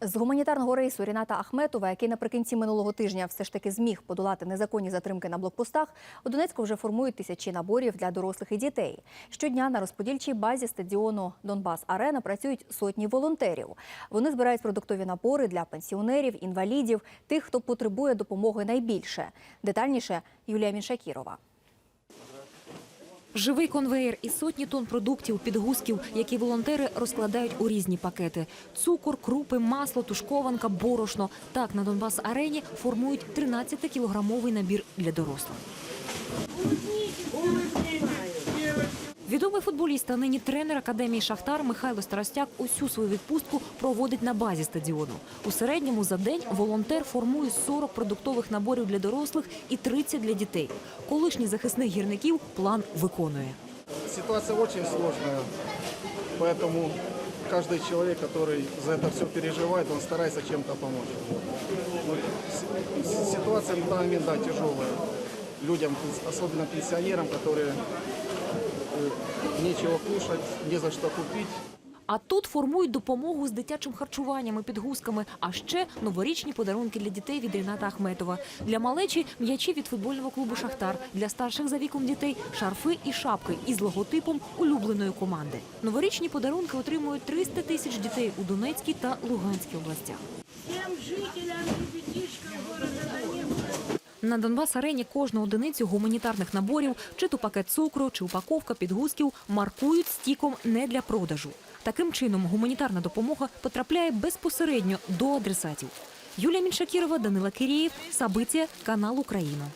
З гуманітарного рейсу Ріната Ахметова, який наприкінці минулого тижня все ж таки зміг подолати незаконні затримки на блокпостах, у Донецьку вже формують тисячі наборів для дорослих і дітей. Щодня на розподільчій базі стадіону Донбас Арена працюють сотні волонтерів. Вони збирають продуктові набори для пенсіонерів, інвалідів, тих, хто потребує допомоги найбільше. Детальніше Юлія Міншакірова. Живий конвеєр і сотні тонн продуктів, підгузків, які волонтери розкладають у різні пакети: цукор, крупи, масло, тушкованка, борошно. Так на Донбас арені формують 13-кілограмовий набір для дорослих. Відомий футболіст, а нині тренер академії Шахтар Михайло Старостяк усю свою відпустку проводить на базі стадіону. У середньому за день волонтер формує 40 продуктових наборів для дорослих і 30 для дітей. Колишній захисник гірників план виконує. Ситуация очень сложная, поэтому каждый человек, который за это все переживает, он старается чем-то помочь. Вот. С- Ситуация на данный момент, да, тяжелая. Людям, особенно пенсионерам, которые э, нечего кушать, не за что купить. А тут формують допомогу з дитячим харчуванням і підгузками, а ще новорічні подарунки для дітей від Ріната Ахметова. Для малечі м'ячі від футбольного клубу Шахтар, для старших за віком дітей шарфи і шапки із логотипом улюбленої команди. Новорічні подарунки отримують 300 тисяч дітей у Донецькій та Луганській областях. всем жителям города Донецка. На Донбас арені кожну одиницю гуманітарних наборів, чи то пакет цукру, чи упаковка підгузків маркують стіком не для продажу. Таким чином гуманітарна допомога потрапляє безпосередньо до адресатів. Юлія Міншакірова, Данила Кирієв, Сабиція, канал Україна.